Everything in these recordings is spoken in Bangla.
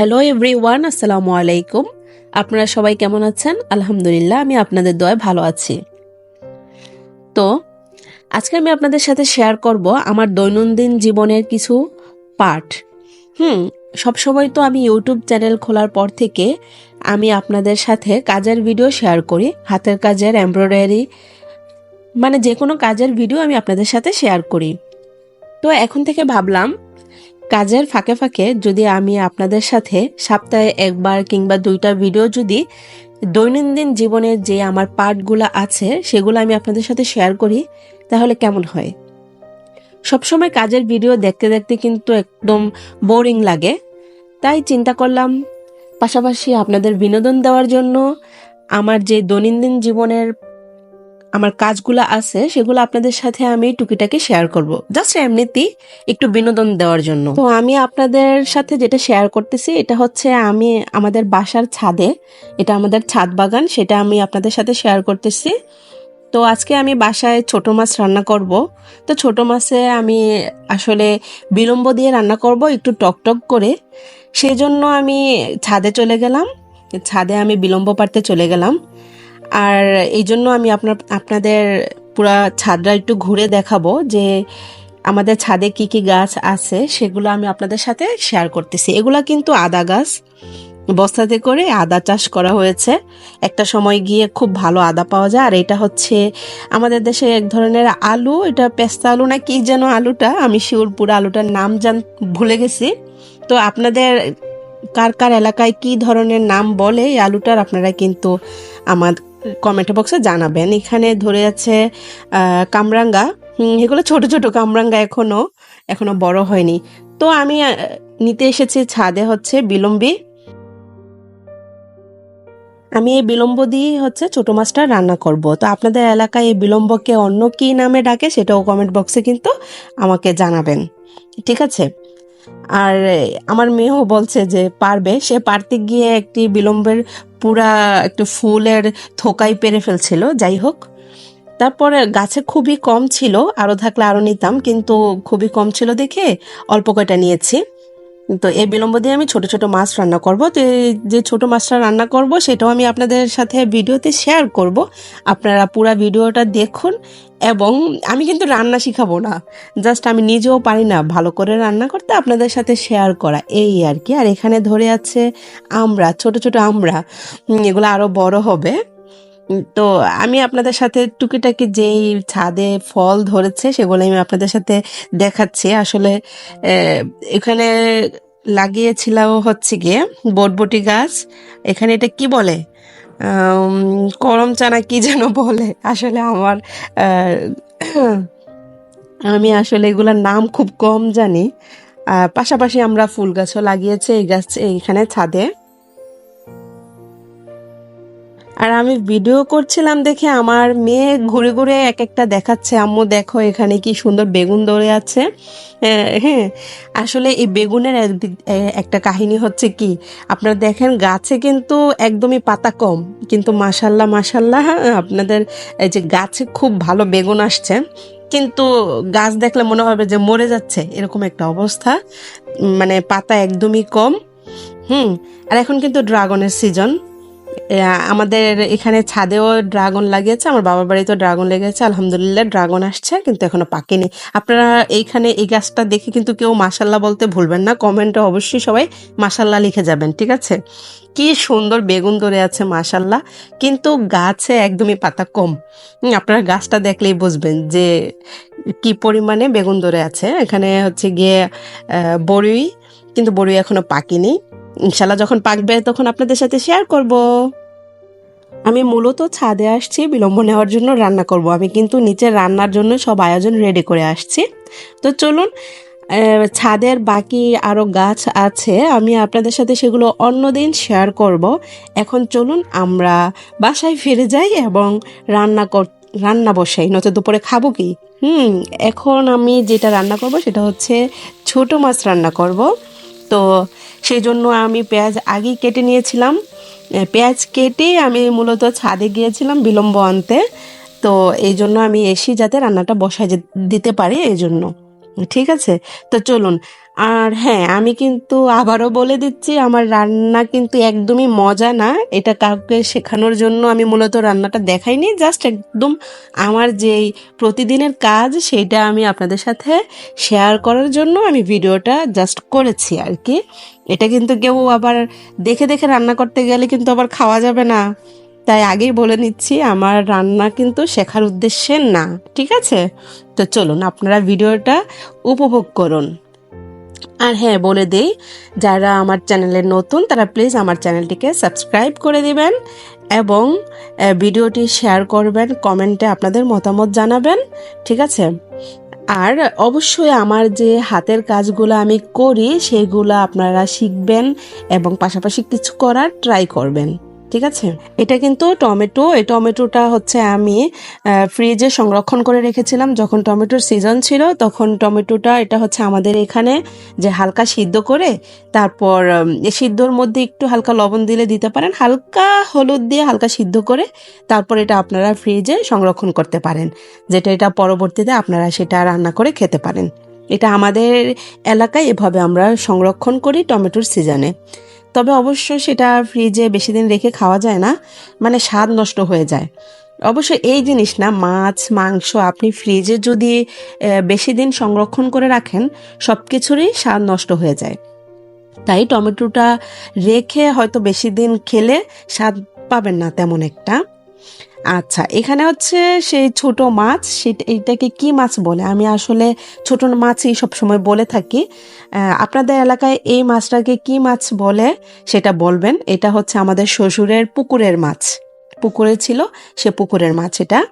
হ্যালো এভরিওয়ান আসসালামু আলাইকুম। আপনারা সবাই কেমন আছেন? আলহামদুলিল্লাহ, আমি আপনাদের দয় ভালো আছি। তো, আজকে আমি আপনাদের সাথে শেয়ার করব আমার দৈনন্দিন জীবনের কিছু পার্ট হুম, সবসময় তো আমি ইউটিউব চ্যানেল খোলার পর থেকে আমি আপনাদের সাথে কাজের ভিডিও শেয়ার করি। হাতের কাজের এমব্রয়ডারি মানে যে কোনো কাজের ভিডিও আমি আপনাদের সাথে শেয়ার করি। তো, এখন থেকে ভাবলাম কাজের ফাঁকে ফাঁকে যদি আমি আপনাদের সাথে সপ্তাহে একবার কিংবা দুইটা ভিডিও যদি দৈনন্দিন জীবনের যে আমার পার্টগুলো আছে, সেগুলো আমি আপনাদের সাথে শেয়ার করি, তাহলে কেমন হয়? সবসময় কাজের ভিডিও দেখতে দেখতে কিন্তু একদম বোরিং লাগে। তাই চিন্তা করলাম, পাশাপাশি আপনাদের বিনোদন দেওয়ার জন্য আমার যে দৈনন্দিন জীবনের আমার কাজগুলো আছে, সেগুলো আপনাদের সাথে আমি টুকিটাকে শেয়ার করব। জাস্ট এমনিতেই একটু বিনোদন দেওয়ার জন্য। তো আমি আপনাদের সাথে যেটা শেয়ার করতেছি, এটা হচ্ছে আমি আমাদের বাসার ছাদে, এটা আমাদের ছাদ বাগান, সেটা আমি আপনাদের সাথে শেয়ার করতেছি। তো আজকে আমি বাসায় ছোট মাছ রান্না করব। তো ছোট মাছে আমি আসলে বিলম্ব দিয়ে রান্না করব, একটু টকটক করে। সেই জন্য আমি ছাদে চলে গেলাম। ছাদে আমি বিলম্ব পারতে চলে গেলাম। আর এই জন্য আমি আপনার, আপনাদের পুরা ছাদটা একটু ঘুরে দেখাবো যে আমাদের ছাদে কি কি গাছ আছে সেগুলো আমি আপনাদের সাথে শেয়ার করতেছি। এগুলা কিন্তু আদা গাছ। বস্তাতে করে আদা চাষ করা হয়েছে। একটা সময় গিয়ে খুব ভালো আদা পাওয়া যায়। আর এটা হচ্ছে আমাদের দেশে এক ধরনের আলু, এটা পেস্তা আলু না কি যেন আলুটা, আমি শিওর পুরো আলুটার নাম জান, ভুলে গেছি। তো আপনাদের কার কার এলাকায় কি ধরনের নাম বলে এই আলুটার আপনারা কিন্তু আমার কমেন্ট বক্সে জানাবেন। এখানে ধরে আছে কামরাঙ্গা। এগুলো ছোট ছোট কামরাঙ্গা এখনও এখনও বড় হয়নি। তো আমি নিতে এসেছি ছাদে হচ্ছে বিলম্বী। আমি এই বিলম্ব দিয়েই হচ্ছে ছোট মাছটা রান্না করব। তো আপনাদের এলাকায় এই বিলম্বকে অন্য কি নামে ডাকে সেটাও কমেন্ট বক্সে কিন্তু আমাকে জানাবেন। ঠিক আছে? আর আমার মেয়েও বলছে যে পারবে। সে পারতে গিয়ে একটি বিলম্বের পুরা একটু ফুলের থোকাই পেরে ফেলছিল, যাই হোক। তারপরে গাছে খুবই কম ছিল আরও থাকলে আরও নিতাম, কিন্তু খুবই কম ছিল দেখে অল্প কয়টা নিয়েছি। তো এই বিলম্ব দিয়ে আমি ছোট ছোট মাছ রান্না করব। তো যে ছোট মাছটা রান্না করব, সেটাও আমি আপনাদের সাথে ভিডিওতে শেয়ার করব। আপনারা পুরো ভিডিওটা দেখুন এবং আমি কিন্তু রান্না শিখাবো না। জাস্ট আমি নিজেও পারি না ভালো করে রান্না করতে, আপনাদের সাথে শেয়ার করা। এই আর কি। আর এখানে ধরে আছে আমরা ছোট ছোট আমরা এগুলো আরও বড় হবে। তো আমি আপনাদের সাথে টুকিটাকি যেই ছাদে ফল ধরেছে সেগুলো আমি আপনাদের সাথে দেখাচ্ছি। আসলে এখানে লাগিয়েছিলাম হচ্ছে গিয়ে বটবটি গাছ। এখানে এটা কি বলে? করম চানা কি যেন বলে? আসলে আমার আমি আসলে এগুলোর নাম খুব কম জানি। পাশাপাশি আমরা ফুল গাছও লাগিয়েছি এই গাছ, এইখানে ছাদে। আর আমি ভিডিও করছিলাম দেখে আমার মেয়ে ঘুরে ঘুরে এক একটা দেখাচ্ছে, আম্মু দেখো এখানে কি সুন্দর বেগুন ধরে আছে। হ্যাঁ আসলে এই বেগুনের একটা কাহিনী হচ্ছে কি, আপনারা দেখেন গাছে কিন্তু একদমই পাতা কম, কিন্তু মাসাল্লাহ মাসাল্লাহ আপনাদের এই যে গাছে খুব ভালো বেগুন আসছে, কিন্তু গাছ দেখলে মনে হবে যে মরে যাচ্ছে, এরকম একটা অবস্থা মানে পাতা একদমই কম, হুম, আর এখন কিন্তু ড্রাগনের সিজন আমাদের এখানে ছাদেও ড্রাগন লাগিয়েছে আমার বাবার বাড়িতেও ড্রাগন লেগেছে আলহামদুলিল্লাহ ড্রাগন আসছে কিন্তু এখনও পাকেনি। আপনারা এইখানে এই গাছটা দেখে কিন্তু কেউ মাসাল্লাহ বলতে ভুলবেন না কমেন্টে অবশ্যই সবাই মাসাল্লাহ লিখে যাবেন ঠিক আছে? কি সুন্দর বেগুন ধরে আছে মাসাল্লাহ কিন্তু গাছে একদমই পাতা কম। আপনারা গাছটা দেখলেই বুঝবেন যে কি পরিমাণে বেগুন ধরে আছে। এখানে হচ্ছে গিয়ে আহ, বড়ি কিন্তু বড়ি এখনও পাকেনি। ইনশাল্লাহ যখন পাকবে তখন আপনাদের সাথে শেয়ার করব। আমি মূলত ছাদে আসছি, বিলম্ব নেওয়ার জন্য রান্না করব। আমি কিন্তু নিচে রান্নার জন্য সব আয়োজন রেডি করে আসছি। তো চলুন ছাদের বাকি আরও গাছ আছে, আমি আপনাদের সাথে সেগুলো অন্যদিন শেয়ার করব। এখন চলুন, আমরা বাসায় ফিরে যাই এবং রান্না কর, রান্না বসাই। নয়তো দুপুরে খাব কি? হুম, এখন আমি যেটা রান্না করব সেটা হচ্ছে ছোট মাছ রান্না করব। তো সেই জন্য আমি পেঁয়াজ আগেই কেটে নিয়েছিলাম। পেঁয়াজ কেটে আমি মূলত ছাদে গিয়েছিলাম বিলম্ব আনতে। তো এই জন্য আমি এসি যাতে রান্নাটা বসায় দিতে পারি, এই জন্য। ঠিক আছে? তো চলুন আর হ্যাঁ আমি কিন্তু আবারও বলে দিচ্ছি, আমার রান্না কিন্তু একদমই মজা না। এটা কাউকে শেখানোর জন্য আমি মূলত রান্নাটা দেখাইনি, জাস্ট একদম আমার যেই প্রতিদিনের কাজ সেইটা আমি আপনাদের সাথে শেয়ার করার জন্য আমি ভিডিওটা জাস্ট করেছি আর কি। এটা কিন্তু কেউ আবার দেখে দেখে রান্না করতে গেলে কিন্তু আবার খাওয়া যাবে না। তাই আগেই বলে নিচ্ছি, আমার রান্না কিন্তু শেখার উদ্দেশ্যে না, ঠিক আছে? তো চলুন, আপনারা ভিডিওটা উপভোগ করুন। আর হ্যাঁ বলে দেই, যারা আমার চ্যানেলে নতুন, তারা প্লিজ আমার চ্যানেলটিকে সাবস্ক্রাইব করে দিবেন এবং ভিডিওটি শেয়ার করবেন কমেন্টে আপনাদের মতামত জানাবেন, ঠিক আছে? আর অবশ্যই আমার যে হাতের কাজগুলো আমি করি, সেগুলো আপনারা শিখবেন এবং পাশাপাশি কিছু করার ট্রাই করবেন। ঠিক আছে? এটা কিন্তু টমেটো, এই টমেটোটা হচ্ছে আমি ফ্রিজে সংরক্ষণ করে রেখেছিলাম। যখন টমেটোর সিজন ছিল, তখন টমেটোটা, এটা হচ্ছে আমাদের এখানে যে হালকা সিদ্ধ করে, তারপর সিদ্ধর মধ্যে একটু হালকা লবণ দিলে দিতে পারেন। হালকা হলুদ দিয়ে হালকা সিদ্ধ করে, তারপর এটা আপনারা ফ্রিজে সংরক্ষণ করতে পারেন। যেটা এটা পরবর্তীতে আপনারা সেটা রান্না করে খেতে পারেন। এটা আমাদের এলাকায় এভাবে আমরা সংরক্ষণ করি টমেটোর সিজনে তবে অবশ্য সেটা ফ্রিজে বেশি দিন রেখে খাওয়া যায় না মানে স্বাদ নষ্ট হয়ে যায়। অবশ্য এই জিনিস না, মাছ, মাংস আপনি ফ্রিজে যদি বেশি দিন সংরক্ষণ করে রাখেন সব কিছুরই স্বাদ নষ্ট হয়ে যায়। তাই টমেটোটা রেখে হয়তো বেশি দিন খেলে স্বাদ পাবেন না তেমন একটা। আচ্ছা এখানে হচ্ছে সেই ছোট মাছ সেটা এটাকে কি মাছ বলে? আমি আসলে ছোট মাছই সবসময় বলে থাকি। আপনাদের এলাকায় এই মাছটাকে কি মাছ বলে সেটা বলবেন। এটা হচ্ছে আমাদের শ্বশুরের পুকুরের মাছ। পুকুরে ছিল, সে পুকুরের মাছ এটা।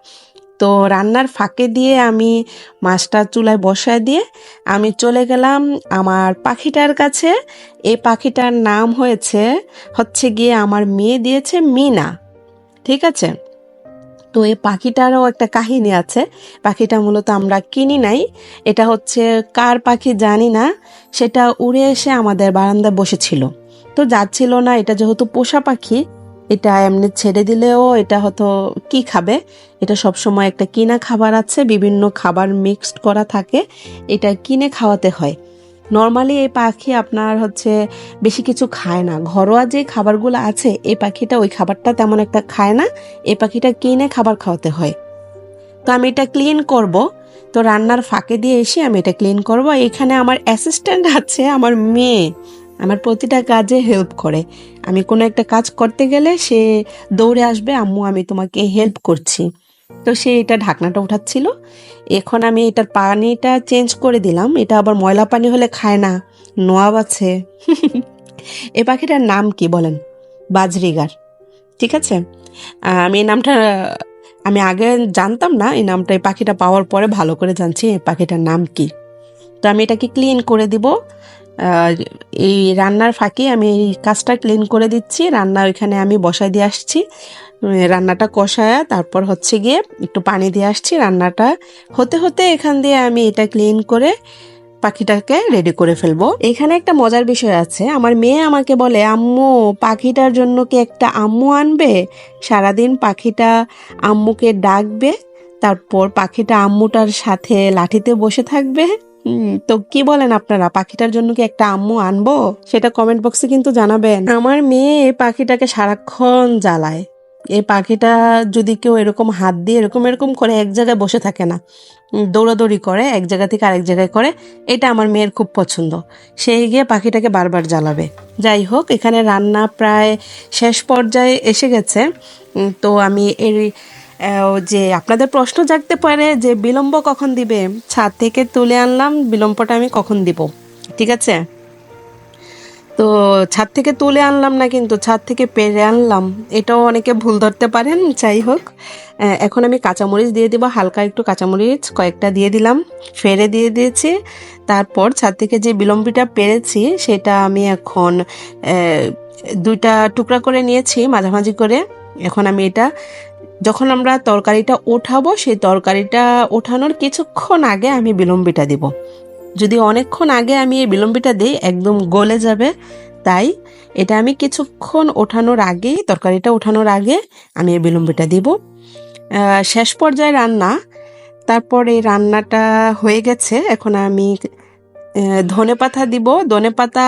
তো রান্নার ফাঁকে দিয়ে আমি মাছটা চুলায় বসায় দিয়ে আমি চলে গেলাম আমার পাখিটার কাছে। এই পাখিটার নাম হয়েছে, হচ্ছে গিয়ে আমার মেয়ে দিয়েছে মিনা। ঠিক আছে? তো এই পাখিটারও একটা কাহিনী আছে। পাখিটা মূলত আমরা কিনি নাই। এটা হচ্ছে কার পাখি জানি না। সেটা উড়ে এসে আমাদের বারান্দায় বসেছিল। তো যাচ্ছিল না, এটা যেহেতু পোষা পাখি, এটা এমনি ছেড়ে দিলেও এটা হয়তো কি খাবে? এটা সব সময় একটা কিনা খাবার আছে, বিভিন্ন খাবার মিক্সড করা থাকে। এটা কিনে খাওয়াতে হয়। নর্মালি এই পাখি আপনার হচ্ছে বেশি কিছু খায় না। ঘরোয়া যে খাবারগুলো আছে, এই পাখিটা ওই খাবারটা তেমন একটা খায় না। এই পাখিটা কিনে খাবার খাওয়াতে হয়। তো আমি এটা ক্লিন করব। তো রান্নার ফাঁকে দিয়ে এসে আমি এটা ক্লিন করব। এখানে আমার অ্যাসিস্ট্যান্ট আছে, আমার মেয়ে। আমার প্রতিটা কাজে হেল্প করে। আমি কোনো একটা কাজ করতে গেলে সে দৌড়ে আসবে, আম্মু আমি তোমাকে হেল্প করছি। তো সে এটা ঢাকনাটা উঠাচ্ছিল। এখন আমি এটার পানিটা চেঞ্জ করে দিলাম। এটা আবার ময়লা পানি হলে খায় না। নোয়াব আছে। এ পাখিটার নাম কি বলেন? বাজরিগার। ঠিক আছে? আমি এই নামটা, আমি আগে জানতাম না এই নামটা। এই পাখিটা পাওয়ার পরে ভালো করে জানছি এই পাখিটার নাম কি। তো আমি এটাকে ক্লিন করে দিব। এই রান্নার ফাঁকে আমি এই কাজটা ক্লিন করে দিচ্ছি। রান্না ওইখানে আমি বসাই দিয়ে আসছি। রান্নাটা কষায়া তারপর হচ্ছে গিয়ে একটু পানি দিয়ে আসছি। রান্নাটা হতে হতে এখান দিয়ে আমি এটা ক্লিন করে পাখিটাকে রেডি করে ফেলব। এখানে একটা মজার বিষয় আছে। আমার মেয়ে আমাকে বলে, আম্মু, পাখিটার জন্য কি একটা আম্মু আনবে? সারাদিন পাখিটা আম্মুকে ডাকবে, তারপর পাখিটা আম্মুটার সাথে লাঠিতে বসে থাকবে। তো কি বলেন আপনারা? পাখিটার জন্য কি একটা আম্মু আনব? সেটা কমেন্ট বক্সে কিন্তু জানাবেন। আমার মেয়ে পাখিটাকে সারাক্ষণ জ্বালায়। এই পাখিটা যদি কেউ এরকম হাত দিয়ে এরকম এরকম করে এক জায়গায় বসে থাকে না দৌড়াদৌড়ি করে, এক জায়গা থেকে আরেক জায়গায় করে, এটা আমার মেয়ের খুব পছন্দ। সেই গিয়ে পাখিটাকে বারবার জ্বালাবে। যাই হোক, এখানে রান্না প্রায় শেষ পর্যায়ে এসে গেছে। তো আমি এর যে আপনাদের প্রশ্ন জাগতে পারে যে বিলম্ব কখন দিবে, ছাদ থেকে তুলে আনলাম, বিলম্বটা আমি কখন দিব? ঠিক আছে? তো ছাদ থেকে তুলে আনলাম না কিন্তু ছাদ থেকে পেরে আনলাম। এটাও অনেকে ভুল ধরতে পারেন, যাই হোক। এখন আমি কাঁচামরিচ দিয়ে দিব, হালকা একটু কাঁচামরিচ, কয়েকটা দিয়ে দিলাম, ফেরে দিয়ে দিয়েছি। তারপর ছাদ থেকে যে বিলম্বিটা পেরেছি, সেটা আমি এখন দুইটা টুকরা করে নিয়েছি মাঝামাঝি করে। এখন আমি এটা, যখন আমরা তরকারিটা ওঠাবো, সেই তরকারিটা ওঠানোর কিছুক্ষণ আগে আমি বিলম্বিটা দিব। যদি অনেকক্ষণ আগে আমি এই বিলম্বিটা দিই, একদম গলে যাবে, তাই এটা আমি কিছুক্ষণ ওঠানোর আগেই তরকারিটা ওঠানোর আগে আমি এই বিলম্বিটা দিব। শেষ পর্যায়ে রান্না, তারপর এই রান্নাটা হয়ে গেছে, এখন আমি ধনে পাতা দিব। ধনে পাতা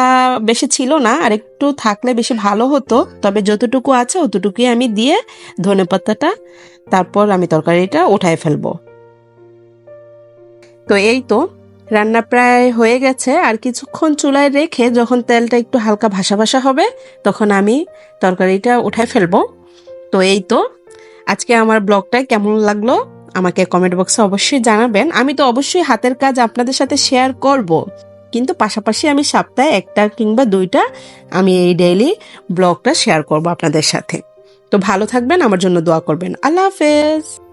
বেশি ছিল না, আর একটু থাকলে বেশি ভালো হতো, তবে যতটুকু আছে অতটুকুই আমি দিয়ে ধনে পাতাটা, তারপর আমি তরকারিটা উঠায় ফেলব। তো এই তো রান্না প্রায় হয়ে গেছে, আর কিছুক্ষণ চুলায় রেখে যখন তেলটা একটু হালকা ভাসা ভাসা হবে, তখন আমি তরকারিটা উঠায় ফেলব। তো এই তো, আজকে আমার ব্লগটা কেমন লাগল আমাকে কমেন্ট বক্সে অবশ্যই জানাবেন। আমি তো অবশ্যই হাতের কাজ আপনাদের সাথে শেয়ার করব, কিন্তু পাশাপাশি আমি সপ্তাহে একটা কিংবা দুইটা আমি এই ডেইলি ব্লগটা শেয়ার করব আপনাদের সাথে। তো ভালো থাকবেন, আমার জন্য দোয়া করবেন। আল্লাহ হাফেজ।